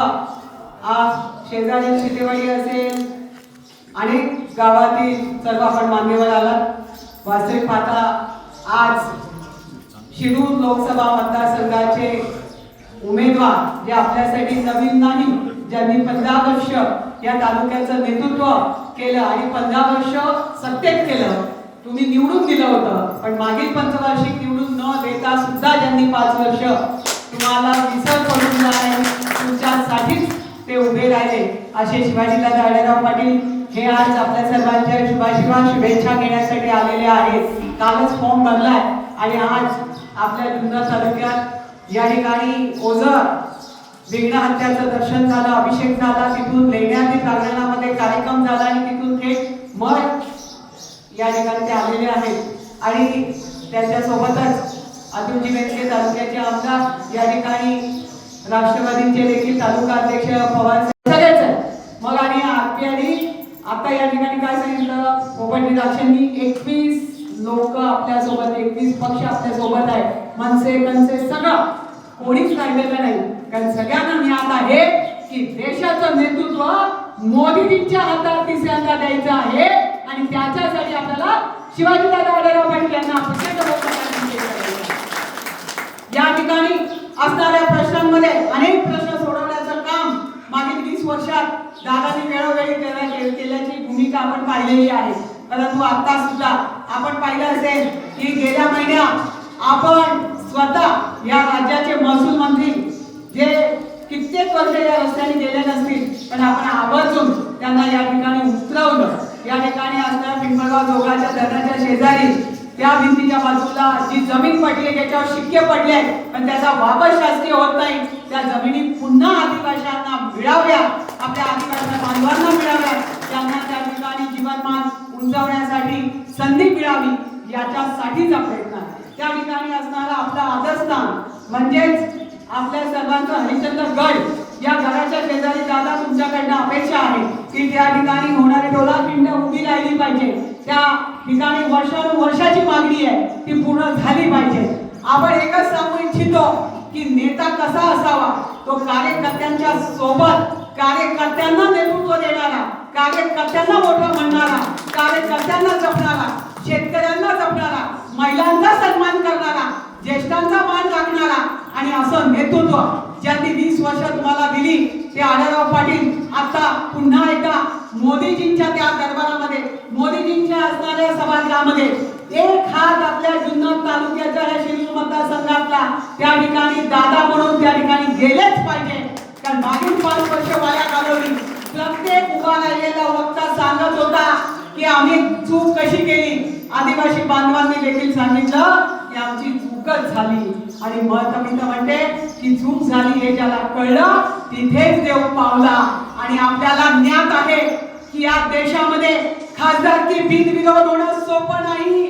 आज शेजारी शितेवाडी असेल अनेक गावातील सर्व आपण मान्यवर आलात वास्तविक पाहता आज शिरूर लोकसभा मतदारसंघाचे उमेदवार जे आपल्यासाठी नवीन नाही ज्यांनी पंधरा वर्ष या तालुक्याचं नेतृत्व केलं आणि पंधरा वर्ष सत्तेत केलं. तुम्ही निवडून दिलं होतं पण मागील पंचवार्षिक निवडून न देता सुद्धा ज्यांनी पाच वर्ष तुम्हाला विसर पडून जाणे ते उभे राहिले. असे शिवाजीला दाडेराव पाटील हे आज आपल्या सर्वांच्या शुभाशिवा शुभेच्छा घेण्यासाठी आलेले आहेत. कालच फॉर्म भरलाय आणि आज आपल्या जुन्नर तालुक्यात या ठिकाणी ओझर विघ्न हत्याचं दर्शन झालं अभिषेक झाला तिथून लेण्यातील प्रांगणामध्ये कार्यक्रम झाला आणि तिथून थेट मठ या ठिकाणी ते आलेले आहेत. आणि त्यांच्यासोबतच अतुलजी मेटके तालुक्याचे आमदार या ठिकाणी राष्ट्रवादीचे देखील तालुका अध्यक्ष पवार सगळेच. मग आणि आणि आता या ठिकाणी काय सांगितलं? पोपटी द्राक्षांनी एकवीस लोक आपल्यासोबत एकवीस पक्ष आपल्यासोबत आहे मनसे कंसे सगळं. कोणीच राहिलेलं नाही. कारण सगळ्यांना ज्ञात आहे की देशाचं नेतृत्व मोदीजींच्या हातात तिसऱ्यांदा द्यायचं आहे. आणि त्याच्यासाठी आपल्याला पाटील यांना प्रचंड बहुमताने विजयी करायचं आहे. या ठिकाणी असणाऱ्या प्रश्नांमध्ये अनेक प्रश्न सोडवण्याचं काम मागील वीस वर्षात दादानी वेळोवेळी केल्याची भूमिका आपण पाहिलेली आहे. परंतु आता सुद्धा आपण पाहिलं असेल की गेल्या महिन्यात आपण स्वतः या राज्याचे महसूल मंत्री जे कित्येक वर्ष या रस्त्याने गेले नसतील पण आपण आवर्जून त्यांना या ठिकाणी उतरवलं. या ठिकाणी असणाऱ्या पिंपळगाव दोघांच्या धरणाच्या शेजारी त्या भिंतीच्या बाजूला जी जमीन पडली आहे त्याच्यावर शिक्के पडले आहेत. पण त्याचा वापर शासकीय होत नाही. त्या जमिनी पुन्हा आदिवाशांना मिळाव्या आपल्या आदिवासी बांधवांना मिळाव्या त्यांना त्या ठिकाणी जीवनमान उंचावण्यासाठी संधी मिळावी याच्यासाठीचा प्रयत्न त्या ठिकाणी असणारा आपला आदरस्थान म्हणजेच आपल्या सर्वांचा हरिश्चंद्र गड. या घराच्या शेजारी दादा तुमच्याकडनं अपेक्षा आहे की त्या ठिकाणी होणारी डोलाखिंड उभी राहिली पाहिजे. त्या ठिकाणी वर्षानुवर्षाची मागणी आहे ती पूर्ण झाली पाहिजे. आपण एकच सांगू इच्छितो की नेता कसा असावा? तो कार्यकर्त्यांच्या सोबत कार्यकर्त्यांना नेतृत्व देणारा कार्यकर्त्यांना मोठं म्हणणारा कार्यकर्त्यांना जपणारा शेतकऱ्यांना जपणारा महिलांचा सन्मान करणारा आणि असं नेतृत्व ज्यांनी वीस वर्ष तुम्हाला दिली ते आढळराव पाटील आता पुन्हा एकदा मोदीजींच्या त्या दरबारामध्ये मोदीजींच्या असणाऱ्या सभागृहामध्ये एक हात आपल्या जुन्नर तालुक्याच्या या शिरूर मतदारसंघातला त्या ठिकाणी दादा म्हणून त्या ठिकाणी गेलेच पाहिजे. कारण मागील पाच वर्ष वाया घालवली. प्रत्येक उभा राहिलेला वक्ता सांगत होता की आम्ही चूक कशी केली? आदिवासी बांधवांनी देखील सांगितलं की आमची चूकच झाली. आणि महत्त्वाचं म्हणते की चूक झाली हे ज्याला कळलं तिथेच देव पावला. आणि आपल्याला ज्ञात आहे की या देशामध्ये खासदारकी बिनविरोध होणं सोपं नाही.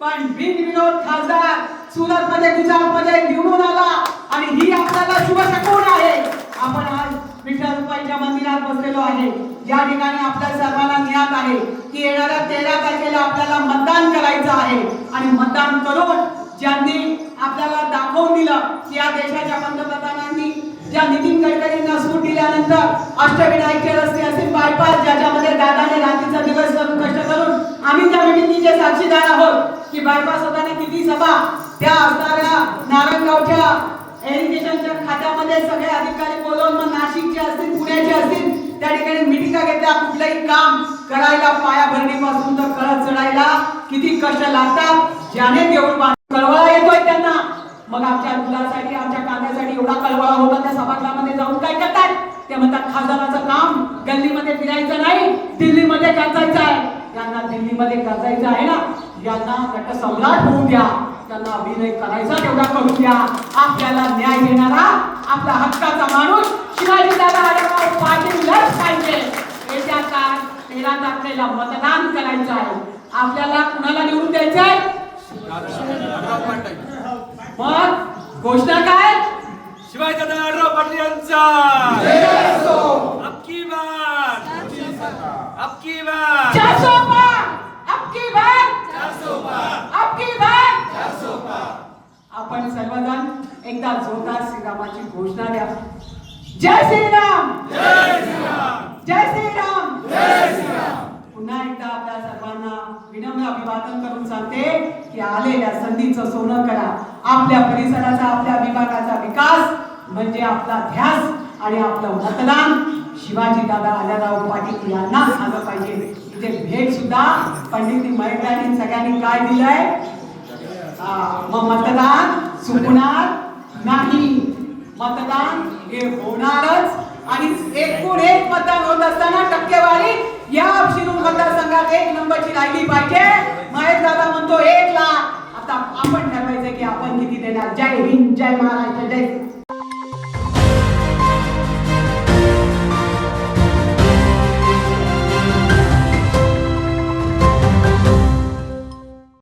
पण बिनविरोध खासदार सुरत मध्ये गुजरात मध्ये निवडून आला आणि ही आपल्याला शुभ शकून आहे. आपण आज विठ्ठल रुपाईच्या मंदिरात बसलेलो आहे. या ठिकाणी आपल्या सर्वांना ज्ञात आहे की येणाऱ्या तेरा तारखेला आपल्याला मतदान करायचं आहे. आणि मतदान करून ज्यांनी आपल्याला दाखवून दिलं की या देशाच्या पंतप्रधानांनी ज्या नितीन गडकरींना सूट दिल्यानंतर अष्टविनायकचे रस्ते असतील बायपास ज्याच्यामध्ये दादाने रात्रीचा दिवस करून कष्ट करून आम्ही त्या मिटिंगचे साक्षीदार आहोत की बायपास होताना किती सभा त्या असणाऱ्या नारायणगावच्या एज्युकेशनच्या खात्यामध्ये सगळे अधिकारी बोलवून मग नाशिकचे असतील पुण्याचे असतील त्या ठिकाणी मिटिंगा घेतल्या. कुठलंही काम करायला पाया भरणीपासून तर कळत चढायला किती कष्ट लागतात ज्याने देऊळ कळवळा येतोय त्यांना. मग आमच्या मुलासाठी आमच्या कांद्यासाठी एवढा कळवळा होता त्या सभागृहामध्ये जाऊन काय करतात? ते म्हणतात खासदाराचं काम गल्लीमध्ये फिरायचं नाही दिल्लीमध्ये गाजायचं आहे. यांना दिल्लीमध्ये गाजायचं आहे ना? यांना नट सम्राट होऊ द्या. त्यांना अभिनय करायचा तेवढा करू द्या. आपल्याला न्याय देणारा आपला हक्काचा माणूस शिवाजी दादा आढळराव पाहिजे. येत्या काळ तेरा तारखेला मतदान करायचं आहे. आपल्याला कुणाला निवडून द्यायचं आहे? मग घोषणा काय? शिवाजी दादा आढळराव पाटील यांचा. अबकी बार अबकी बार चारसो पार अबकी बार अबकी बार आपण सर्वजण एकदा जोरदार श्रीरामाची घोषणा द्या. जय श्रीराम. एकदा आपल्या सर्वांना अभिवादन करून सांगते की आलेल्या संधीचं सोनं करा. आपल्या परिसराचा आपल्या विभागाचा विकास म्हणजे आपला ध्यास आणि आपलं मतदान. शिवाजी दादा आल्याराव पाटील यांना झालं पाहिजे. इथे भेट सुद्धा पंडित महेंद्रांनी सगळ्यांनी काय दिलंय? मग मतदान चुकणार नाही. मतदान हे होणारच आणि एकूण एक मतदान होत असताना टक्केवारी या शिरूर मतदारसंघात एक नंबरची राहिली पाहिजे. महेश दादा म्हणतो एक लाख. आता आपण ठरवायचं की आपण किती देणार. जय हिंद जय महाराष्ट्र जय